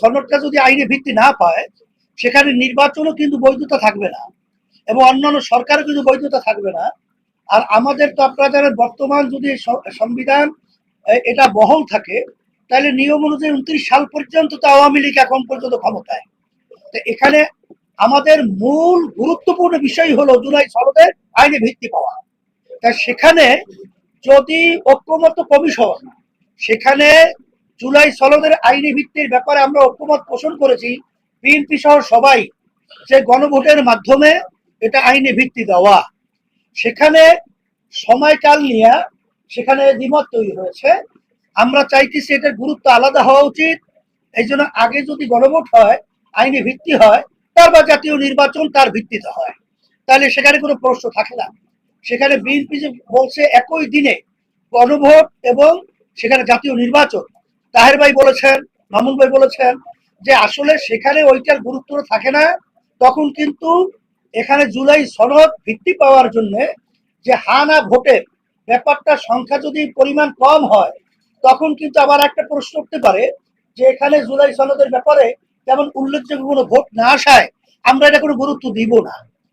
সনদটা যদি আইনে ভিত্তি না পায়, সেখানে নির্বাচনও কিন্তু বৈধতা থাকবে না এবং অন্যান্য সরকারও কিন্তু বৈধতা থাকবে না। আর আমাদের তো আপনারা বর্তমান যদি সংবিধান এটা বহল থাকে, তাহলে নিয়ম অনুযায়ী উনত্রিশ সাল পর্যন্ত তো আওয়ামী লীগ এখন পর্যন্ত ক্ষমতায়। তো এখানে আমাদের মূল গুরুত্বপূর্ণ বিষয় হলো জুলাই সনদের আইনে ভিত্তি পাওয়া। তা সেখানে যদি ঐক্যমত কমিশন সেখানে জুলাই সনদের আইনি ভিত্তির ব্যাপারে আমরা ঐক্যমত পোষণ করেছি। বিএনপি সহ সবাই যে গণভোটের মাধ্যমে এটা আইনি ভিত্তি দেওয়া। সেখানে সময়কাল নিয়ে সেখানে দ্বিমত তৈরি হয়েছে। আমরা চাইতেছি এটার গুরুত্ব আলাদা হওয়া উচিত। এই জন্য আগে যদি গণভোট হয়, আইনি ভিত্তি হয়, তারপর জাতীয় নির্বাচন তার ভিত্তিতে হয়। তাহলে সেখানে কোনো প্রশ্ন থাকে না। সেখানে বিএনপি বলছে একই দিনে গণভোট এবং সেখানে জাতীয় নির্বাচন তাহের ভাই বলেছেন, মামুন ভাই বলেছেন যে আসলে সেখানে ওইটার গুরুত্ব থাকে না। তখন কিন্তু এখানে জুলাই সনদ ভিত্তি পাওয়ার জন্য যে হানা ভোটের ব্যাপারটা সংখ্যা যদি পরিমাণ কম হয়, তখন কিন্তু আবার একটা প্রশ্ন উঠতে পারে যে এখানে জুলাই সনদের ব্যাপারে যেমন উল্লেখযোগ্য কোনো ভোট না আসায় আমরা এটা কোনো গুরুত্ব দিব না।